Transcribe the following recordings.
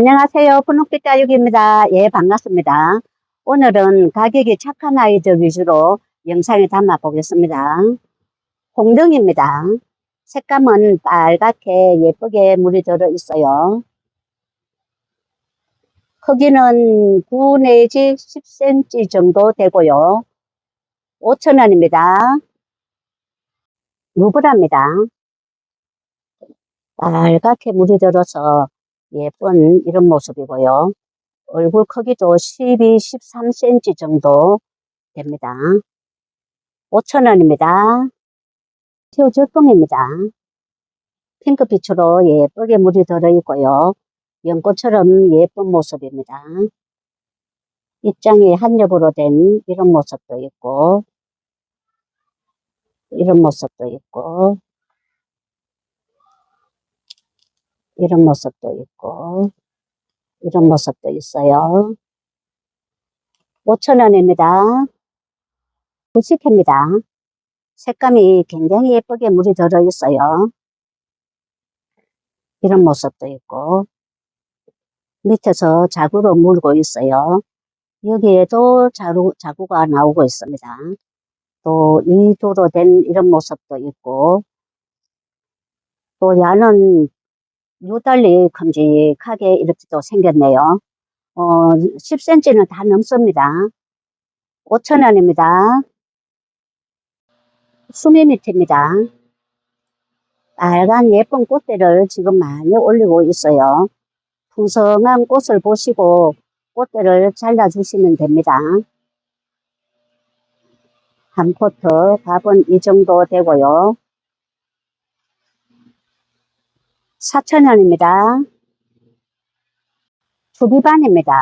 안녕하세요. 분홍빛 다육입니다. 예, 반갑습니다. 오늘은 가격이 착한 아이들 위주로 영상에 담아 보겠습니다. 홍등입니다. 색감은 빨갛게 예쁘게 물이 들어 있어요. 크기는 9 내지 10cm 정도 되고요. 5,000원입니다. 누브랍니다. 빨갛게 물이 들어서 예쁜 이런 모습이고요. 얼굴 크기도 12, 13cm 정도 됩니다. 5,000원입니다. 새우젓봉입니다. 핑크빛으로 예쁘게 물이 들어있고요. 연꽃처럼 예쁜 모습입니다. 입장이 한 겹으로 된 이런 모습도 있고 이런 모습도 있고 이런 모습도 있고 이런 모습도 있어요. 5,000원입니다. 부식입니다. 색감이 굉장히 예쁘게 물이 들어있어요. 이런 모습도 있고 밑에서 자구로 물고 있어요. 여기에도 자루, 자구가 나오고 있습니다. 또 이도로 된 이런 모습도 있고 또 야는 유달리 큼직하게 이렇게 또 생겼네요. 어, 10cm는 다 넘습니다. 5,000원입니다. 수미 밑입니다. 빨간 예쁜 꽃대를 지금 많이 올리고 있어요. 풍성한 꽃을 보시고 꽃대를 잘라주시면 됩니다. 한 포트 값은 이 정도 되고요. 4,000원입니다. 투비반입니다.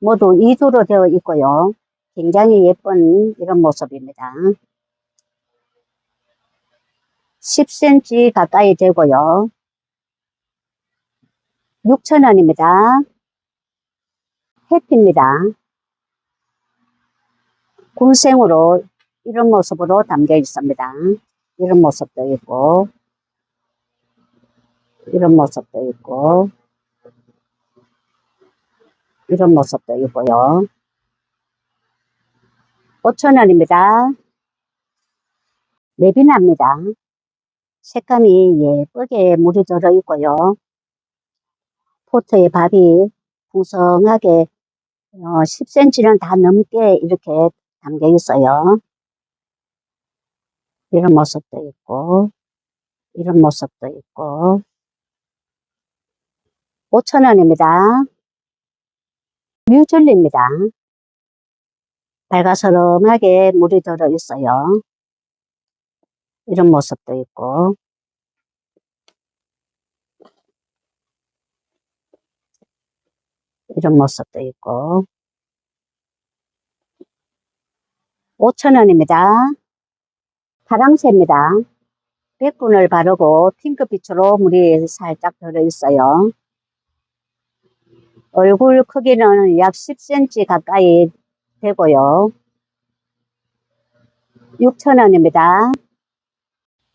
모두 2두로 되어 있고요. 굉장히 예쁜 이런 모습입니다. 10cm 가까이 되고요. 6,000원입니다. 해피입니다. 군생으로 이런 모습으로 담겨 있습니다. 이런 모습도 있고 이런 모습도 있고 이런 모습도 있고요. 5,000원입니다. 레비나입니다. 색감이 예쁘게 물이 들어 있고요. 포트에 밥이 풍성하게 어, 10cm는 다 넘게 이렇게 담겨 있어요. 이런 모습도 있고 이런 모습도 있고 5,000원입니다. 뮤즐리입니다. 밝아서름하게 물이 들어 있어요. 이런 모습도 있고 이런 모습도 있고 5,000원입니다. 파랑새입니다. 백분을 바르고 핑크빛으로 물이 살짝 들어있어요. 얼굴 크기는 약 10cm 가까이 되고요. 6,000원입니다.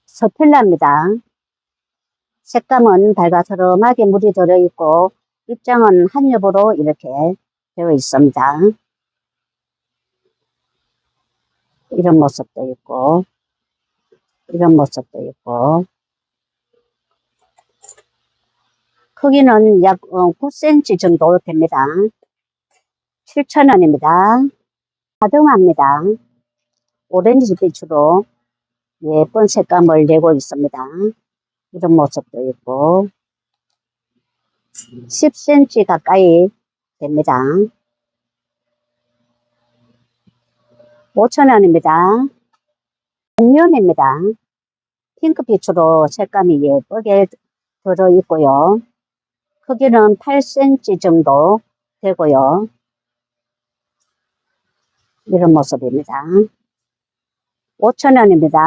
서필라입니다. 색감은 밝아서름하게 물이 들어있고 입장은 한 겹으로 이렇게 되어 있습니다. 이런 모습도 있고 이런 모습도 있고 크기는 약 9cm 어, 정도 됩니다. 7,000원입니다. 하등합니다. 오렌지 빛으로 예쁜 색감을 내고 있습니다. 이런 모습도 있고 10cm 가까이 됩니다. 5,000원입니다. 홍련입니다. 핑크빛으로 색감이 예쁘게 들어있고요. 크기는 8cm 정도 되고요. 이런 모습입니다. 5,000원입니다.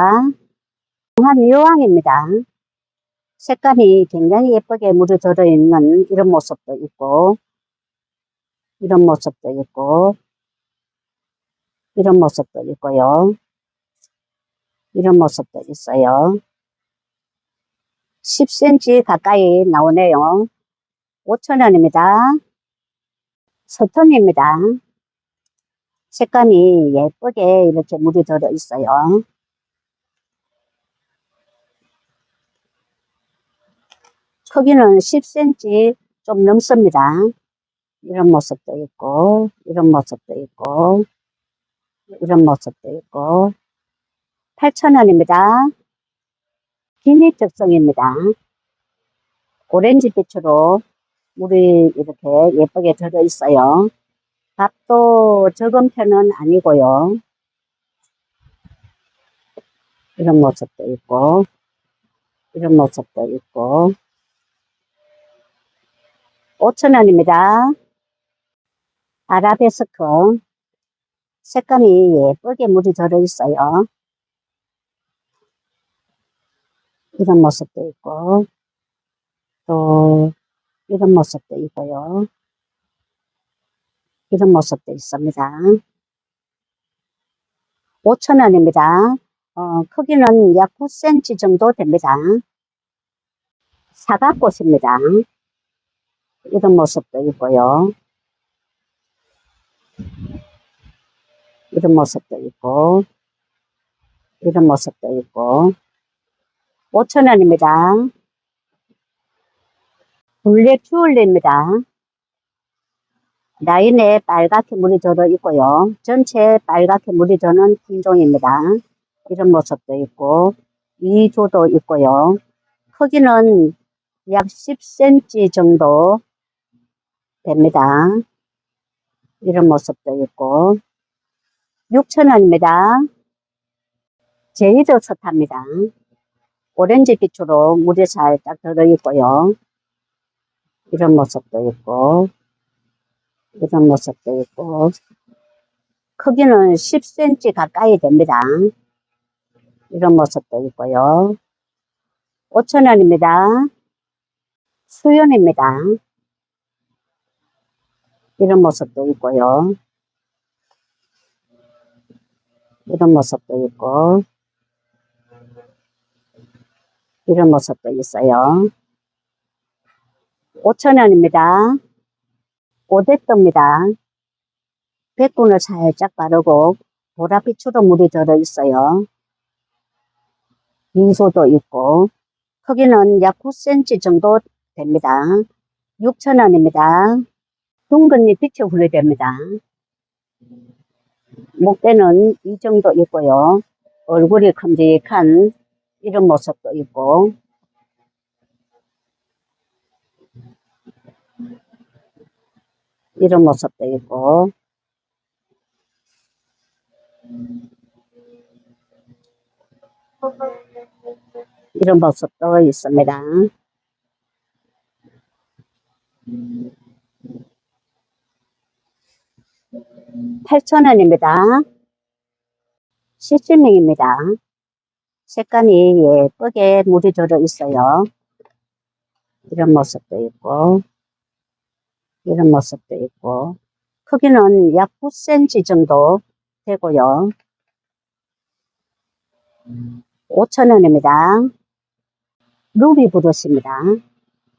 한 유황입니다. 색감이 굉장히 예쁘게 물이 들어있는 이런 모습도 있고 이런 모습도 있고 이런 모습도 있고요. 이런 모습도 있어요. 10cm 가까이 나오네요. 5,000원입니다. 서톤입니다. 색감이 예쁘게 이렇게 물이 들어 있어요. 크기는 10cm 좀 넘습니다. 이런 모습도 있고, 이런 모습도 있고, 이런 모습도 있고, 8,000원입니다. 기립 적성입니다. 오렌지 빛으로 물이 이렇게 예쁘게 들어 있어요. 값도 적은 편은 아니고요. 이런 모습도 있고, 이런 모습도 있고, 5,000원입니다. 아라베스크. 색감이 예쁘게 물이 들어 있어요. 이런 모습도 있고, 또, 이런 모습도 있고요. 이런 모습도 있습니다. 5,000원입니다. 어, 크기는 약 9cm 정도 됩니다. 사과꽃입니다. 이런 모습도 있고요. 이런 모습도 있고, 이런 모습도 있고, 5,000원입니다. 블랙 튤립입니다. 라인에 빨갛게 물이 들어 있고요. 전체 빨갛게 물이 드는 품종입니다. 이런 모습도 있고, 2조도 있고요. 크기는 약 10cm 정도 됩니다. 이런 모습도 있고, 6,000원입니다. 제이드 스타입니다. 오렌지 빛으로 물이 살짝 들어있고요. 이런 모습도 있고, 이런 모습도 있고, 크기는 10cm 가까이 됩니다. 이런 모습도 있고요. 5,000원입니다. 수연입니다. 이런 모습도 있고요. 이런 모습도 있고, 이런 모습도 있어요. 5,000원입니다. 오대떡입니다. 백분을 살짝 바르고 보랏빛으로 물이 들어 있어요. 민소도 있고 크기는 약 9cm 정도 됩니다. 6,000원입니다. 둥근 잎 빛이 분리됩니다. 목대는 이 정도 있고요. 얼굴이 큼직한 이런 모습도 있고 이런 모습도 있고 이런 모습도 있습니다. 8,000원입니다. 시즈밍입니다. 색감이 예쁘게 물이 들어 있어요. 이런 모습도 있고, 이런 모습도 있고, 크기는 약 9cm 정도 되고요. 5,000원입니다. 루비 브러쉬입니다.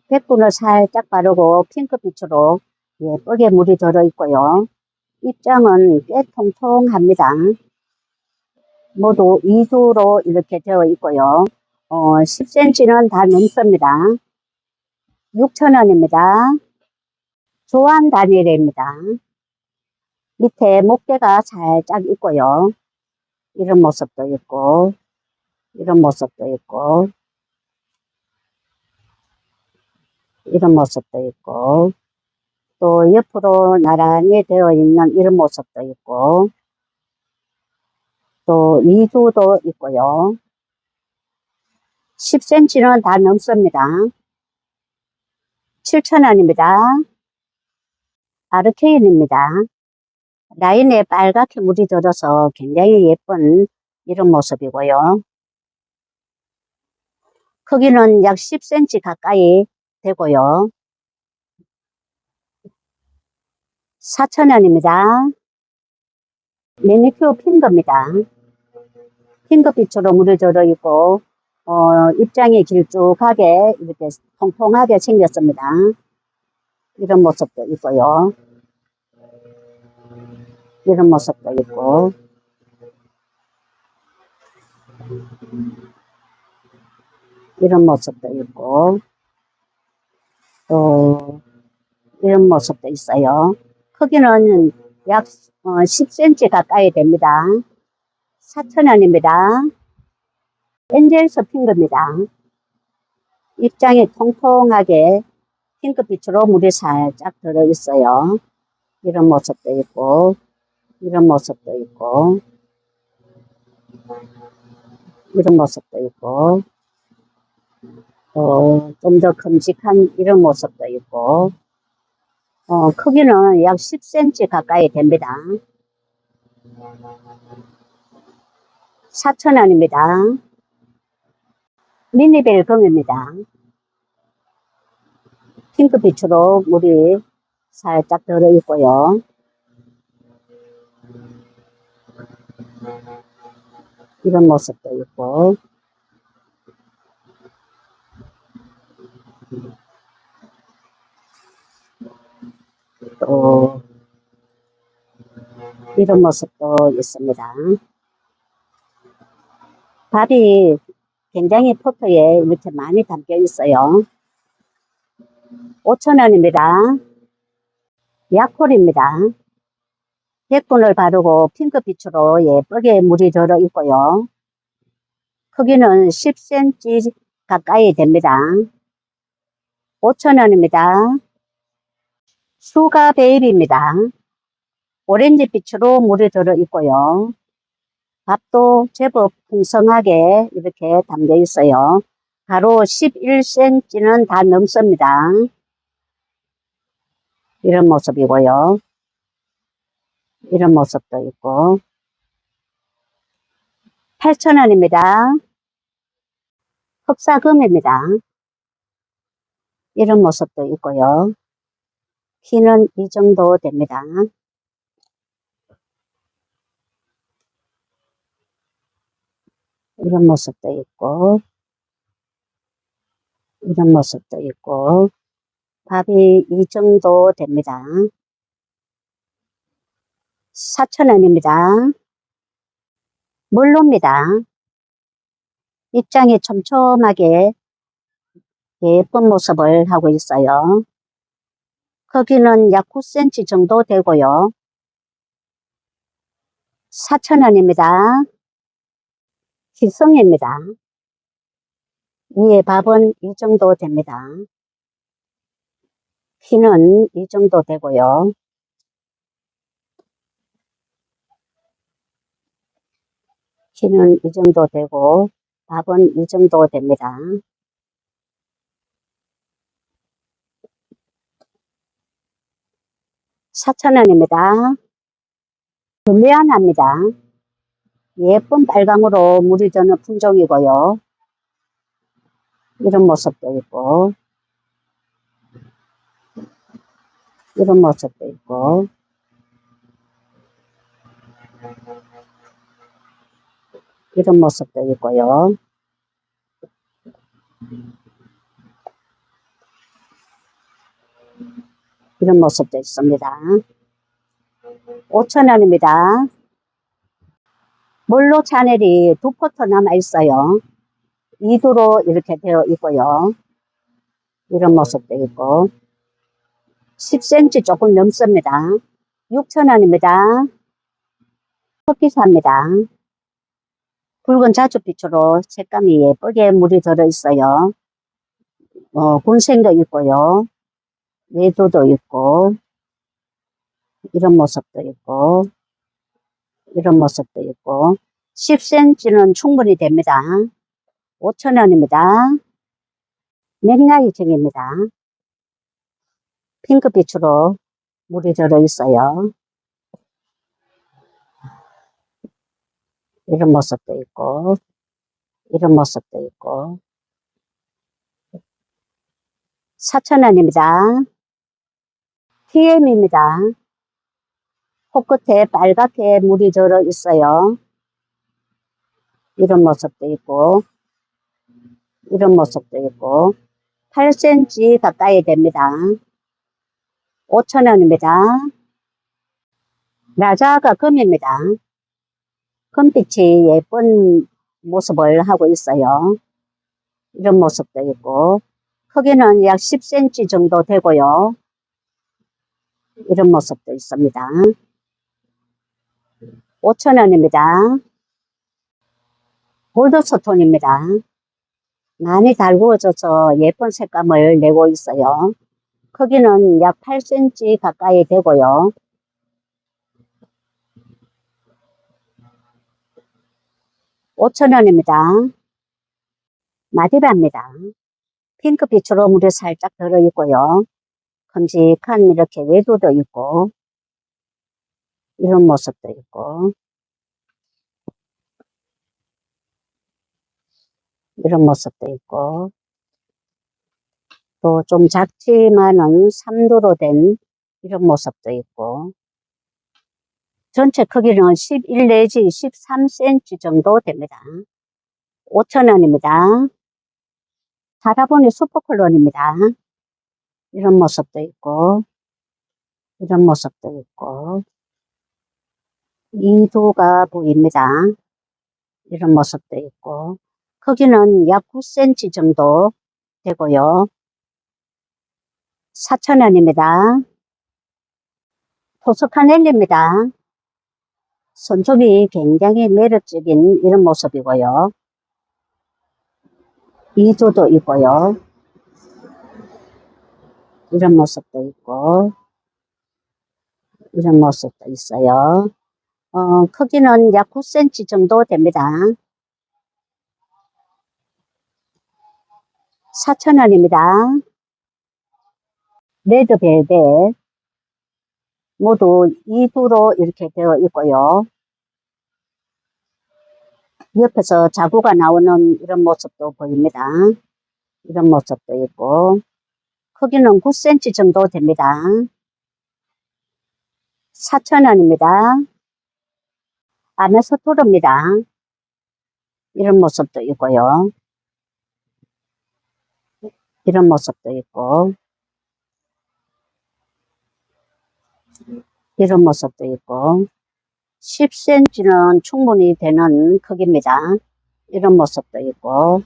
백분을 살짝 바르고 핑크빛으로 예쁘게 물이 들어 있고요. 입장은 꽤 통통합니다. 모두 2두로 이렇게 되어 있고요. 어, 10cm는 다 넘습니다. 6,000원입니다. 조안 다니엘입니다. 밑에 목대가 살짝 있고요. 이런 모습도 있고, 이런 모습도 있고, 이런 모습도 있고, 또 옆으로 나란히 되어 있는 이런 모습도 있고, 또 이두도 있고요. 10cm는 다 넘습니다. 7,000원입니다. 아르케인입니다. 라인에 빨갛게 물이 들어서 굉장히 예쁜 이런 모습이고요. 크기는 약 10cm 가까이 되고요. 4,000원입니다. 매니큐어 핑거입니다. 핑거빛으로 물을 들어 있고 어, 입장이 길쭉하게 이렇게 통통하게 생겼습니다. 이런 모습도 있고요. 이런 모습도 있고, 이런 모습도 있고, 또, 이런 모습도 있어요. 크기는 약 10cm 가까이 됩니다. 4,000원입니다. 엔젤스 핑크입니다. 입장이 통통하게 핑크빛으로 물이 살짝 들어있어요. 이런 모습도 있고, 이런 모습도 있고, 이런 모습도 있고, 또, 좀더 큼직한 이런 모습도 있고, 어, 크기는 약 10cm 가까이 됩니다. 4,000원입니다. 미니벨 금입니다. 핑크빛으로 물이 살짝 들어 있고요. 이런 모습도 있고, 또, 이런 모습도 있습니다. 밥이 굉장히 포트에 이렇게 많이 담겨 있어요. 5,000원입니다. 약콜입니다. 백분을 바르고 핑크빛으로 예쁘게 물이 들어 있고요. 크기는 10cm 가까이 됩니다. 5,000원입니다. 수가 베이비입니다. 오렌지빛으로 물이 들어 있고요. 밥도 제법 풍성하게 이렇게 담겨 있어요. 가로 11cm는 다 넘습니다. 이런 모습이고요. 이런 모습도 있고 8,000원입니다. 흡사금입니다. 이런 모습도 있고요. 키는 이 정도 됩니다. 이런 모습도 있고 이런 모습도 있고 밥이 이 정도 됩니다. 4,000원입니다. 물로입니다. 입장이 촘촘하게 예쁜 모습을 하고 있어요. 크기는 약 9cm 정도 되고요. 4,000원입니다. 기성입니다. 위에 밥은 이 정도 됩니다. 키는 이 정도 되고요. 키는 이 정도 되고 밥은 이 정도 됩니다. 사천원입니다. 불리안합니다. 예쁜 빨강으로 물이 드는 품종이고요. 이런 모습도 있고 이런 모습도 있고 이런 모습도 있고요. 이런 모습도 있습니다. 5천원입니다. 물로 차넬이 두 포트 남아 있어요. 2도로 이렇게 되어 있고요. 이런 모습도 있고 10cm 조금 넘습니다. 6천원입니다. 흑기사입니다. 붉은 자주빛으로 색감이 예쁘게 물이 들어있어요. 어, 군생도 있고요. 외도도 있고 이런 모습도 있고 이런 모습도 있고 10cm는 충분히 됩니다. 5천원입니다. 맥락이청입니다. 핑크빛으로 물이 들어있어요. 이런 모습도 있고 이런 모습도 있고 4천원입니다. TM입니다. 코끝에 빨갛게 물이 들어 있어요. 이런 모습도 있고 이런 모습도 있고 8cm 가까이 됩니다. 5천원입니다. 라자가 금입니다. 금빛이 예쁜 모습을 하고 있어요. 이런 모습도 있고, 크기는 약 10cm 정도 되고요. 이런 모습도 있습니다. 5천원입니다. 골드스톤입니다. 많이 달구어져서 예쁜 색감을 내고 있어요. 크기는 약 8cm 가까이 되고요. 오천 원입니다 마디바입니다. 핑크빛으로 물이 살짝 들어있고요. 큼직한 이렇게 외도도 있고 이런 모습도 있고 이런 모습도 있고 또 좀 작지만은 삼도로 된 이런 모습도 있고 전체 크기는 11 내지 13cm 정도 됩니다. 5천원입니다. 사다보니 슈퍼클론입니다. 이런 모습도 있고 이런 모습도 있고 이도가 보입니다. 이런 모습도 있고 크기는 약 9cm 정도 되고요. 4천원입니다. 포스카넬리입니다. 손톱이 굉장히 매력적인 이런 모습이고요. 이조도 있고요. 이런 모습도 있고 이런 모습도 있어요. 어, 크기는 약 9cm 정도 됩니다. 4,000원입니다. 레드벨벳 모두 2두로 이렇게 되어 있고요. 옆에서 자구가 나오는 이런 모습도 보입니다. 이런 모습도 있고 크기는 9cm 정도 됩니다. 4,000원입니다. 아메소토르입니다. 이런 모습도 있고요. 이런 모습도 있고 이런 모습도 있고 10cm는 충분히 되는 크기입니다. 이런 모습도 있고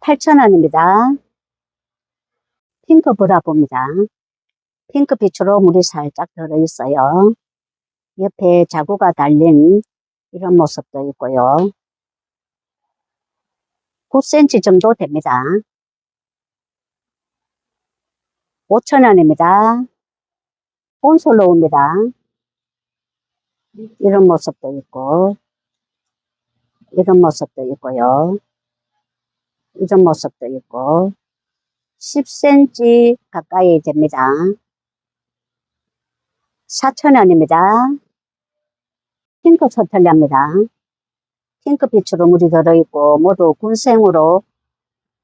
8,000원입니다. 핑크 브라보입니다. 핑크빛으로 물이 살짝 들어있어요. 옆에 자구가 달린 이런 모습도 있고요. 9cm 정도 됩니다. 5,000원입니다. 온솔로우입니다. 이런 모습도 있고, 이런 모습도 있고요. 이런 모습도 있고, 10cm 가까이 됩니다. 4,000원입니다. 핑크 서털리입니다. 핑크빛으로 물이 들어있고 모두 군생으로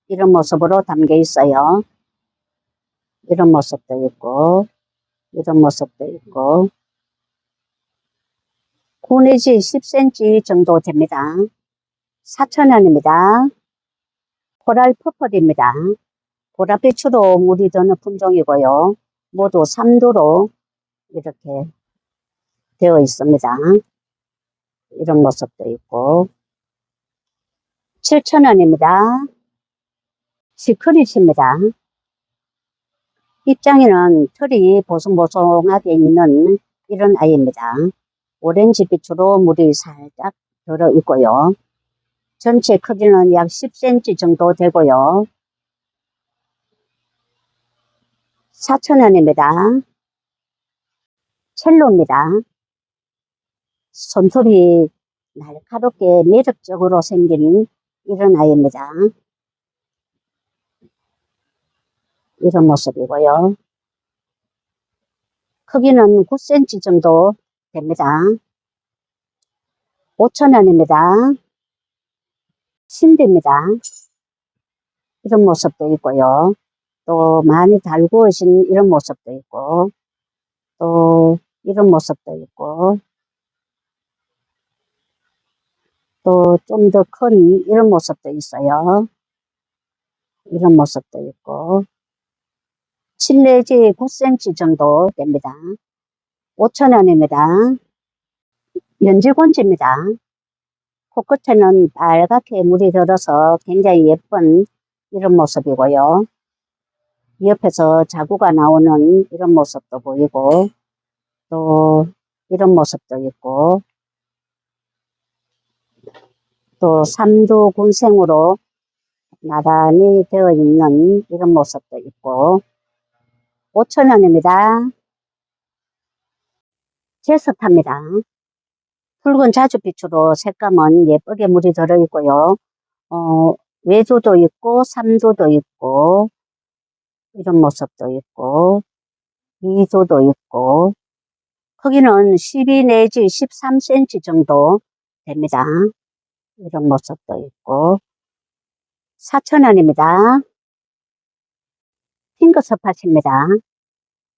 이런 모습으로 담겨 있어요. 이런 모습도 있고 이런 모습도 있고 9 내지 10cm 정도 됩니다. 4,000원입니다. 코랄 퍼플입니다. 보랏빛으로 물이 드는 품종이고요. 모두 3도로 이렇게 되어 있습니다. 이런 모습도 있고 7,000원입니다. 시크릿입니다. 입장에는 털이 보송보송하게 있는 이런 아이입니다. 오렌지빛으로 물이 살짝 들어 있고요. 전체 크기는 약 10cm 정도 되고요. 4,000원입니다. 첼로입니다. 손톱이 날카롭게 매력적으로 생긴 이런 아이입니다. 이런 모습이고요. 크기는 9cm 정도 됩니다. 5,000원입니다. 신비입니다. 이런 모습도 있고요. 또 많이 달구어진 이런 모습도 있고 또 이런 모습도 있고 또 좀 더 큰 이런 모습도 있어요. 이런 모습도 있고 7 내지 9cm 정도 됩니다. 5,000원입니다. 연지곤지입니다. 코끝에는 빨갛게 물이 들어서 굉장히 예쁜 이런 모습이고요. 옆에서 자구가 나오는 이런 모습도 보이고 또 이런 모습도 있고 또 삼두 군생으로 나란히 되어 있는 이런 모습도 있고 5천원입니다. 제스타입니다. 붉은 자주빛으로 색감은 예쁘게 물이 들어있고요. 어, 외두도 있고 삼두도 있고 이런 모습도 있고 이두도 있고 크기는 12 내지 13cm 정도 됩니다. 이런 모습도 있고 4,000원입니다. 핑크 스팟입니다.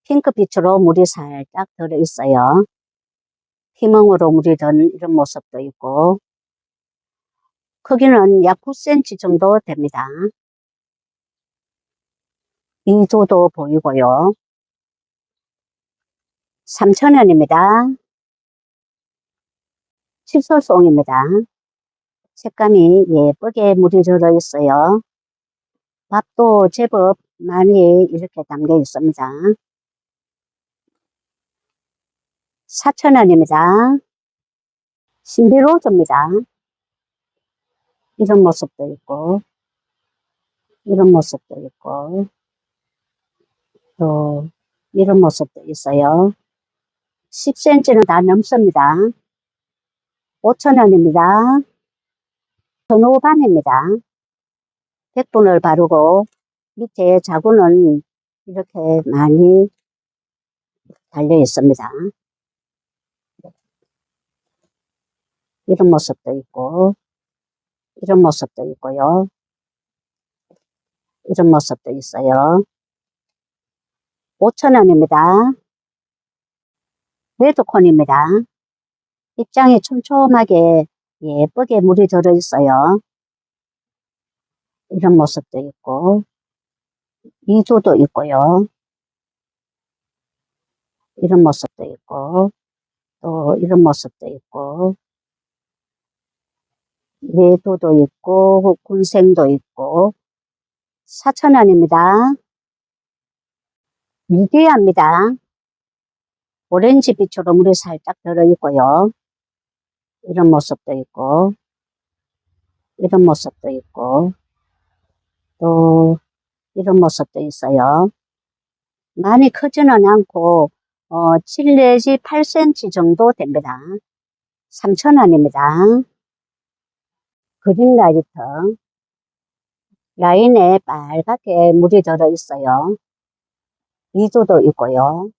핑크빛으로 물이 살짝 들어있어요. 피멍으로 물이 든 이런 모습도 있고 크기는 약 9cm 정도 됩니다. 이조도 보이고요. 3,000원입니다. 칠솔송입니다. 색감이 예쁘게 물이 들어있어요. 밥도 제법 많이 이렇게 담겨 있습니다. 4,000원입니다. 신비로즈입니다. 이런 모습도 있고, 이런 모습도 있고, 또, 이런 모습도 있어요. 10cm는 다 넘습니다. 5,000원입니다. 전호반입니다. 백분을 바르고 밑에 자구는 이렇게 많이 달려 있습니다. 이런 모습도 있고, 이런 모습도 있고요. 이런 모습도 있어요. 5,000원입니다. 레드콘입니다. 입장이 촘촘하게 예쁘게 물이 들어있어요. 이런 모습도 있고, 이조도 있고요. 이런 모습도 있고, 또 이런 모습도 있고, 외도도 있고, 군생도 있고, 4,000원입니다. 미디어입니다. 오렌지 빛으로 물이 살짝 들어있고요. 이런 모습도 있고, 이런 모습도 있고, 또 이런 모습도 있어요. 많이 크지는 않고, 어, 7 내지 8cm 정도 됩니다. 3,000원입니다. 그린 라이터. 라인에 빨갛게 물이 들어 있어요. 이조도 있고요.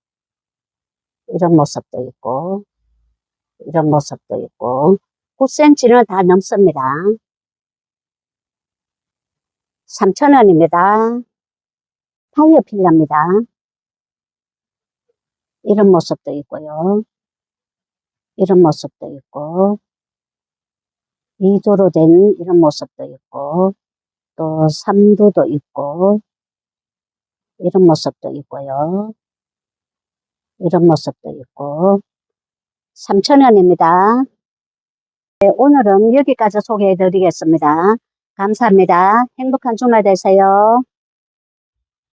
이런 모습도 있고, 이런 모습도 있고, 9cm는 다 넘습니다. 3,000원입니다. 타이어 필러입니다. 이런 모습도 있고요. 이런 모습도 있고, 이조로 된 이런 모습도 있고, 또 삼두도 있고, 이런 모습도 있고요. 이런 모습도 있고, 3,000원입니다. 네, 오늘은 여기까지 소개해 드리겠습니다. 감사합니다. 행복한 주말 되세요.